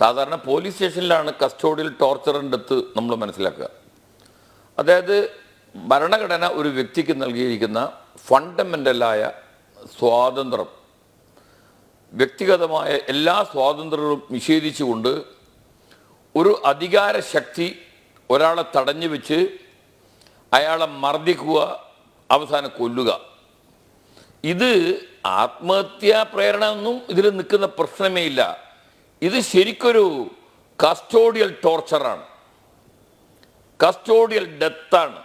സാധാരണ പോലീസ് സ്റ്റേഷനിലാണ് കസ്റ്റോഡിയിൽ ടോർച്ചറിന്റെ അടുത്ത് നമ്മൾ മനസ്സിലാക്കുക. അതായത് ഭരണഘടന ഒരു വ്യക്തിക്ക് നൽകിയിരിക്കുന്ന ഫണ്ടമെന്റലായ സ്വാതന്ത്ര്യം വ്യക്തിഗതമായ എല്ലാ സ്വാതന്ത്ര്യവും നിഷേധിച്ചുകൊണ്ട് ഒരു അധികാര ശക്തി ഒരാളെ തടഞ്ഞു വെച്ച് അയാളെ മർദ്ദിക്കുക അവസാനം കൊല്ലുക. ഇത് ആത്മഹത്യാ പ്രേരണ ഒന്നും ഇതിൽ നിൽക്കുന്ന പ്രശ്നമേ ഇല്ല. ഇത് ശരിക്കൊരു കസ്റ്റോഡിയൽ ടോർച്ചറാണ്. കസ്റ്റോഡിയൽ ഡെത്താണ്.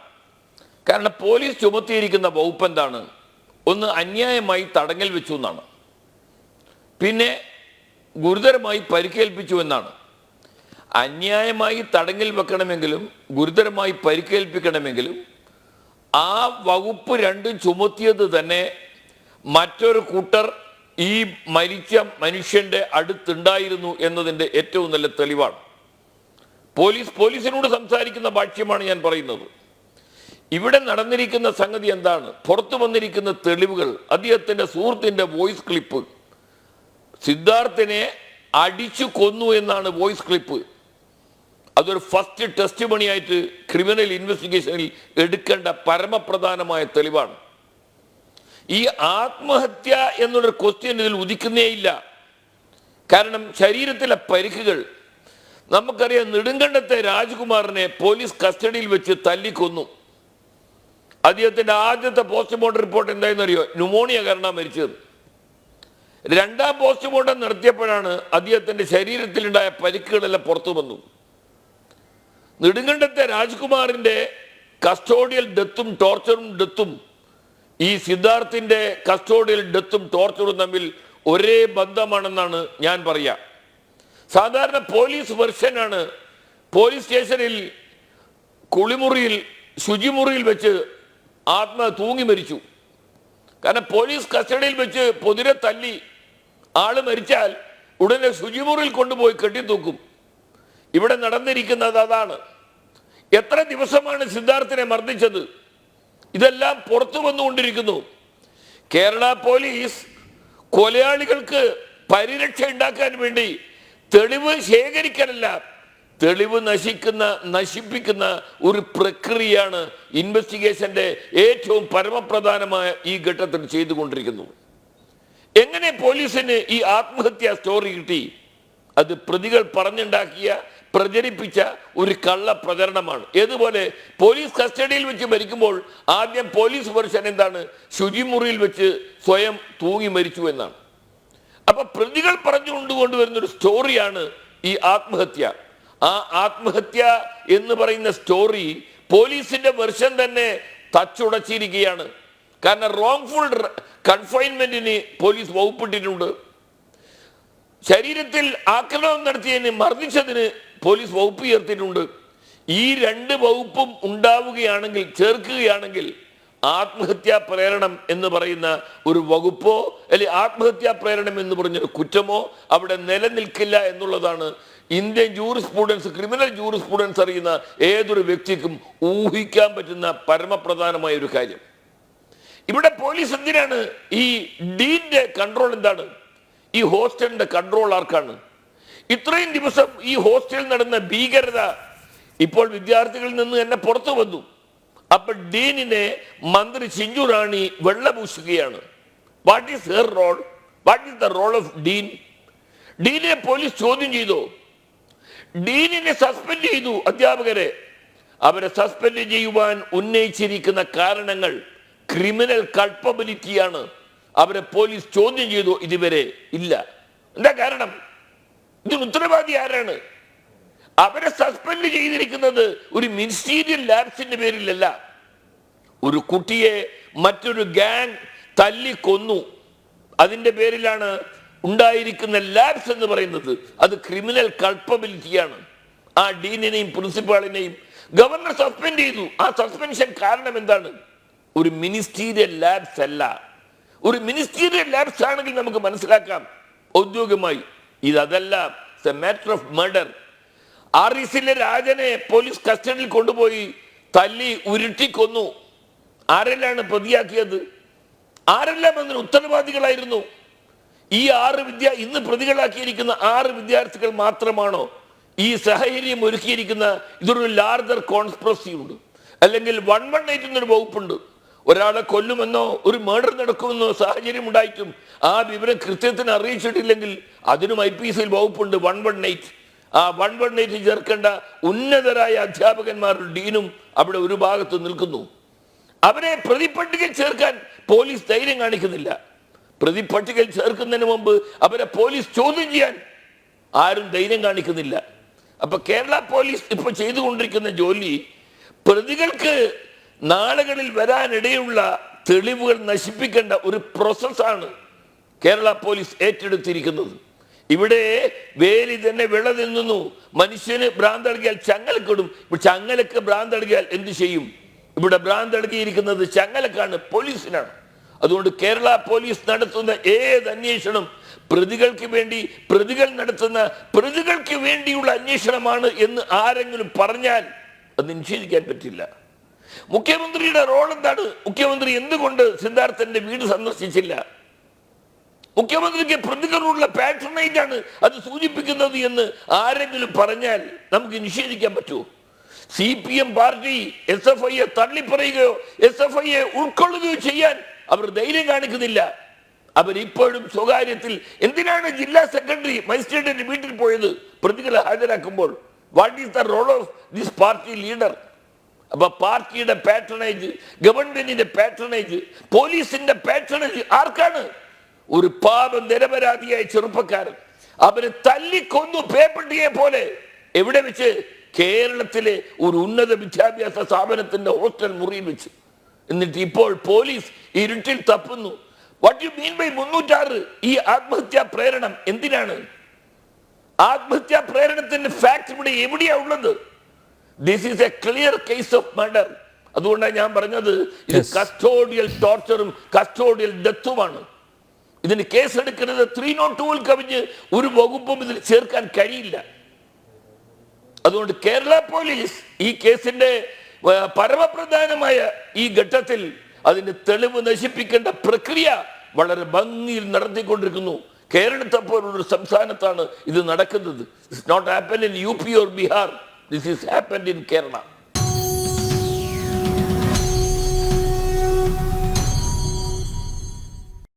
കാരണം പോലീസ് ചുമത്തിയിരിക്കുന്ന വകുപ്പ് എന്താണ്? ഒന്ന് അന്യായമായി തടങ്കൽ വെച്ചു എന്നാണ്. പിന്നെ ഗുരുതരമായി പരിക്കേൽപ്പിച്ചു എന്നാണ്. അന്യായമായി തടങ്കൽ വെക്കണമെങ്കിലും ഗുരുതരമായി പരിക്കേൽപ്പിക്കണമെങ്കിലും ആ വകുപ്പ് രണ്ടും ചുമത്തിയത് തന്നെ മറ്റൊരു കൂട്ടർ ഈ മരിച്ച മനുഷ്യന്റെ അടുത്തുണ്ടായിരുന്നു എന്നതിന്റെ ഏറ്റവും നല്ല തെളിവാണ്. പോലീസ് പോലീസിനോട് സംസാരിക്കുന്ന ഭാഷ്യമാണ് ഞാൻ പറയുന്നത്. ഇവിടെ നടന്നിരിക്കുന്ന സംഗതി എന്താണ്? പുറത്തു വന്നിരിക്കുന്ന തെളിവുകൾ അദ്ദേഹത്തിന്റെ സുഹൃത്തിന്റെ വോയിസ് ക്ലിപ്പ്. സിദ്ധാർത്ഥിനെ അടിച്ചു കൊന്നു എന്നാണ് വോയിസ് ക്ലിപ്പ്. അതൊരു ഫസ്റ്റ് ടെസ്റ്റ് മണിയായിട്ട് ക്രിമിനൽ ഇൻവെസ്റ്റിഗേഷനിൽ എടുക്കേണ്ട പരമപ്രധാനമായ തെളിവാണ്. ഈ ആത്മഹത്യ എന്നുള്ളൊരു ക്വസ്റ്റ്യൻ ഇതിൽ ഉദിക്കുന്നേയില്ല. കാരണം ശരീരത്തിലെ പരിക്കുകൾ നമുക്കറിയാം നെടുങ്കണ്ടത്തെ രാജ്കുമാറിനെ പോലീസ് കസ്റ്റഡിയിൽ വെച്ച് തല്ലിക്കൊന്നു. അദ്ദേഹത്തിന്റെ ആദ്യത്തെ പോസ്റ്റ്മോർട്ടം റിപ്പോർട്ട് എന്തായെന്നറിയോ? ന്യൂമോണിയ കാരണം മരിച്ചത്. രണ്ടാം പോസ്റ്റ്മോർട്ടം നടത്തിയപ്പോഴാണ് അദ്ദേഹത്തിന്റെ ശരീരത്തിലുണ്ടായ പരിക്കുകളെല്ലാം പുറത്തു വന്നു. നെടുങ്കണ്ടത്തെ രാജ്കുമാറിന്റെ കസ്റ്റോഡിയൽ ഡെത്തും ടോർച്ചറും ഡെത്തും ഈ സിദ്ധാർത്ഥിന്റെ കസ്റ്റോഡിയൽ ഡെത്തും ടോർച്ചറും തമ്മിൽ ഒരേ ബന്ധമാണെന്നാണ് ഞാൻ പറയാ. സാധാരണ പോലീസ് വെർഷനാണ് പോലീസ് സ്റ്റേഷനിൽ കുളിമുറിയിൽ ശുചിമുറിയിൽ വെച്ച് ആത്മ തൂങ്ങി മരിച്ചു. കാരണം പോലീസ് കസ്റ്റഡിയിൽ വെച്ച് പൊതിരെ തല്ലി ആൾ മരിച്ചാൽ ഉടനെ ശുചിമുറിയിൽ കൊണ്ടുപോയി കെട്ടിത്തൂക്കും ഇവിടെ നടന്നിരിക്കുന്നത് അതാണ്. എത്ര ദിവസമാണ് സിദ്ധാർത്ഥിനെ മർദ്ദിച്ചത്? ഇതെല്ലാം പുറത്തു വന്നുകൊണ്ടിരിക്കുന്നു. കേരള പോലീസ് കൊലയാളികൾക്ക് പരിരക്ഷ ഉണ്ടാക്കാൻ വേണ്ടി തെളിവ് ശേഖരിക്കാനല്ല തെളിവ് നശിക്കുന്ന നശിപ്പിക്കുന്ന ഒരു പ്രക്രിയയാണ് ഇൻവെസ്റ്റിഗേഷന്റെ ഏറ്റവും പരമപ്രധാനമായ ഈ ഘട്ടത്തിൽ ചെയ്തുകൊണ്ടിരിക്കുന്നു. എങ്ങനെ പോലീസിന് ഈ ആത്മഹത്യാ സ്റ്റോറി കിട്ടി? അത് പ്രതികൾ പറഞ്ഞുണ്ടാക്കിയ പ്രചരിപ്പിച്ച ഒരു കള്ള പ്രചരണമാണ്. ഏതുപോലെ പോലീസ് കസ്റ്റഡിയിൽ വെച്ച് മരിക്കുമ്പോൾ ആദ്യം പോലീസ് പുരുഷൻ എന്താണ്? ശുചിമുറിയിൽ വെച്ച് സ്വയം തൂങ്ങി മരിച്ചു എന്നാണ്. അപ്പൊ പ്രതികൾ പറഞ്ഞു കൊണ്ടുവരുന്ന ഒരു സ്റ്റോറിയാണ് ഈ ആത്മഹത്യ. ആ ആത്മഹത്യ എന്ന് പറയുന്ന സ്റ്റോറി പോലീസിന്റെ വെർഷൻ തന്നെ തച്ചുടച്ചിരിക്കുകയാണ്. കാരണം റോങ്ഫുൾ കൺഫൈൻമെന്റിന് പോലീസ് വകുപ്പിട്ടിട്ടുണ്ട്. ശരീരത്തിൽ ആക്രമണം നടത്തിയതിന് മർദ്ദിച്ചതിന് പോലീസ് വകുപ്പ് ചേർത്തിട്ടുണ്ട് ഈ രണ്ട് വകുപ്പും ഉണ്ടാവുകയാണെങ്കിൽ ചേർക്കുകയാണെങ്കിൽ ആത്മഹത്യാ പ്രേരണം എന്ന് പറയുന്ന ഒരു വകുപ്പോ അല്ലെങ്കിൽ ആത്മഹത്യാ പ്രേരണം എന്ന് പറഞ്ഞൊരു കുറ്റമോ അവിടെ നിലനിൽക്കില്ല എന്നുള്ളതാണ് ഇന്ത്യൻ ജൂറിസ്പ്രൂഡൻസ് ക്രിമിനൽ ജൂറിസ്പ്രൂഡൻസ് അറിയുന്ന ഏതൊരു വ്യക്തിക്കും ഊഹിക്കാൻ പറ്റുന്ന പരമപ്രധാനമായ ഒരു കാര്യം. ഇവിടെ പോലീസ് എന്തിനാണ് ഈ ഡീന്റെ കൺട്രോൾ എന്താണ്? ഈ ഹോസ്റ്റലിന്റെ കൺട്രോൾ ആർക്കാണ്? ഇത്രയും ദിവസം ഈ ഹോസ്റ്റലിൽ നടന്ന ഭീകരത ഇപ്പോൾ വിദ്യാർത്ഥികളിൽ നിന്ന് എന്നെ പുറത്തു വന്നു. അപ്പൊ ഡീനിനെ മന്ത്രി Chinchu Rani വെള്ളപൂശുകയാണ്. What is her role what is the role of dean ഡീനെ police ചോദ്യം ചെയ്തു. ഡീനിനെ സസ്പെൻഡ് ചെയ്തു അധ്യാപകരെ. അവരെ സസ്പെൻഡ് ചെയ്യുവാൻ ഉന്നയിച്ചിരിക്കുന്ന കാരണങ്ങൾ ക്രിമിനൽ കൾപ്പബിലിറ്റിയാണ് അവരെ പോലീസ് ചോദ്യം ചെയ്തു ഇതുവരെ ഇല്ല. എന്താ കാരണം? ഇതിന് ഉത്തരവാദി ആരാണ്? അവരെ സസ്പെൻഡ് ചെയ്തിരിക്കുന്നത് ഒരു മിനിസ്റ്റീരിയൽ ലാബ്സിന്റെ പേരിലല്ല. ഒരു കുട്ടിയെ മറ്റൊരു ഗാങ് തല്ലിക്കൊന്നു. അതിന്റെ പേരിലാണ് ഉണ്ടായിരിക്കുന്ന ലാബ്സ് എന്ന് പറയുന്നത്. അത് ക്രിമിനൽ കൾപ്പബിലിറ്റിയാണ് ആ ഡീനിനെയും പ്രിൻസിപ്പാളിനെയും ഗവർണർ സസ്പെൻഡ് ചെയ്തു. ആ സസ്പെൻഷൻ കാരണം എന്താണ്? ഒരു മിനിസ്റ്റീരിയൽ ലാബ്സ് അല്ല. ഒരു മിനിസ്റ്റീരിയൽ ലാബ്സ് ആണെങ്കിൽ നമുക്ക് മനസ്സിലാക്കാം. ഔദ്യോഗികമായി ഇതല്ല മാറ്റർ ഓഫ് മർഡർ ആറിസിലെ രാജനെ പോലീസ് കസ്റ്റഡിയിൽ കൊണ്ടുപോയി തല്ലി ഉരുട്ടിക്കൊന്നു ആരെല്ലാണ് പ്രതിയാക്കിയത്? ആരെല്ലാം അതിന് ഉത്തരവാദികളായിരുന്നു? ഈ ആറ് വിദ്യ ഇന്ന് പ്രതികളാക്കിയിരിക്കുന്ന ആറ് വിദ്യാർത്ഥികൾ മാത്രമാണോ ഈ സാഹചര്യം ഒരുക്കിയിരിക്കുന്ന ഇതൊരു ലാർജർ കോൺസ്പ്രസി ഉണ്ട്. അല്ലെങ്കിൽ വൺ വൺ എയ്റ്റ് എന്നൊരു വകുപ്പുണ്ട്. ഒരാളെ കൊല്ലുമെന്നോ ഒരു മേഡർ നടക്കുമെന്നോ സാഹചര്യം ഉണ്ടായിട്ടും ആ വിവരം കൃത്യത്തിന് അറിയിച്ചിട്ടില്ലെങ്കിൽ അതിനും ഐ പി സിയിൽ വകുപ്പുണ്ട്. One one eight. ആ വൺ വൺ എയ്റ്റ് ചേർക്കേണ്ട ഉന്നതരായ അധ്യാപകന്മാരുടെ ഡീനും അവിടെ ഒരു ഭാഗത്ത് നിൽക്കുന്നു. അവരെ പ്രതിപട്ടികയിൽ ചേർക്കാൻ പോലീസ് ധൈര്യം കാണിക്കുന്നില്ല. പ്രതിപട്ടികയിൽ ചേർക്കുന്നതിന് മുമ്പ് അവരെ പോലീസ് ചോദ്യം ചെയ്യാൻ ആരും ധൈര്യം കാണിക്കുന്നില്ല. അപ്പൊ കേരള പോലീസ് ഇപ്പൊ ചെയ്തുകൊണ്ടിരിക്കുന്ന ജോലി പ്രതികൾക്ക് നാളുകളിൽ വരാനിടയുള്ള തെളിവുകൾ നശിപ്പിക്കേണ്ട ഒരു പ്രോസസ്സാണ് കേരള പോലീസ് ഏറ്റെടുത്തിരിക്കുന്നത്. ഇവിടെ വേലി തന്നെ വിള നിന്നു മനുഷ്യന് ഭ്രാന്തടുകിയാൽ ചങ്ങലക്കിടും. ചങ്ങലക്ക് ഭ്രാന്തടുകിയാൽ എന്ത് ചെയ്യും? ഇവിടെ ഭ്രാന്തടുകിയിരിക്കുന്നത് ചങ്ങലക്കാണ് പോലീസിനാണ്. അതുകൊണ്ട് കേരള പോലീസ് നടത്തുന്ന ഏത് അന്വേഷണം പ്രതികൾക്ക് വേണ്ടി പ്രതികൾ നടത്തുന്ന പ്രതികൾക്ക് വേണ്ടിയുള്ള അന്വേഷണമാണ് എന്ന് ആരെങ്കിലും പറഞ്ഞാൽ അത് നിഷേധിക്കാൻ പറ്റില്ല. മുഖ്യമന്ത്രിയുടെ റോൾ എന്താണ്? മുഖ്യമന്ത്രി എന്തുകൊണ്ട് സിദ്ധാർത്ഥന്റെ വീട് സന്ദർശിച്ചില്ല? മുഖ്യമന്ത്രിക്ക് പ്രതികളോടുള്ള പാട്രണേജ് ആണ് അത് സൂചിപ്പിക്കുന്നത് എന്ന് ആരെങ്കിലും പറഞ്ഞാൽ നമുക്ക് നിഷേധിക്കാൻ പറ്റുമോ? C P M party S F ഐയെ തള്ളിപ്പറയുകയോ എസ് എഫ് ഐയെ ഉൾക്കൊള്ളുകയോ ചെയ്യാൻ അവർ ധൈര്യം കാണിക്കുന്നില്ല. അവരിപ്പോഴും സ്വകാര്യത്തിൽ എന്തിനാണ് ജില്ലാ സെക്രട്ടറി മജിസ്ട്രേറ്റിന്റെ വീട്ടിൽ പോയത്? പ്രതികളെ ഹാജരാക്കുമ്പോൾ what is the role of this party leader അപ്പൊ പാർട്ടിയുടെ പാട്രണേജ് ഗവൺമെന്റിന്റെ പാട്രണേജ് പോലീസിന്റെ പാട്രണേജ് ആർക്കാണ്? ഒരു പാപ നിരപരാധിയായ ചെറുപ്പക്കാരൻ. അവന് തല്ലിക്കൊന്നു പേപ്പട്ടിയെ പോലെ. എവിടെ വെച്ച്? കേരളത്തിലെ ഒരു ഉന്നത വിദ്യാഭ്യാസ സ്ഥാപനത്തിന്റെ ഹോസ്റ്റൽ മുറിയിൽ വെച്ച്. എന്നിട്ട് ഇപ്പോൾ പോലീസ് ഇരുട്ടിൽ തപ്പുന്നു. വാട്ട് യു മീൻ ബൈ മുന്നൂറ്റാറ്? ഈ ആത്മഹത്യാ പ്രേരണം എന്തിനാണ്? ആത്മഹത്യാ പ്രേരണത്തിന്റെ ഫാക്ട് ഇവിടെ എവിടെയാ ഉള്ളത്? This is a clear case of murder അതുകൊണ്ടാണ് ഞാൻ പറഞ്ഞത് ഇത് കസ്റ്റോഡിയൽ ടോർച്ചറും കസ്റ്റോഡിയൽ ഡെത്തുമാണ് ഇതിന് കേസെടുക്കുന്നത് ത്രീ നോട്ട് ടൂവിൽ കവിഞ്ഞ് ഒരു വകുപ്പും ഇതിൽ ചേർക്കാൻ കഴിയില്ല. അതുകൊണ്ട് കേരള പോലീസ് ഈ കേസിന്റെ പരമപ്രധാനമായ ഈ ഘട്ടത്തിൽ അതിന്റെ തെളിവ് നശിപ്പിക്കേണ്ട പ്രക്രിയ വളരെ ഭംഗിയിൽ നടത്തിക്കൊണ്ടിരിക്കുന്നു. കേരളത്തെ പോലുള്ളൊരു സംസ്ഥാനത്താണ് ഇത് നടക്കുന്നത്. It's not happen in U P or Bihar this is happen in Kerala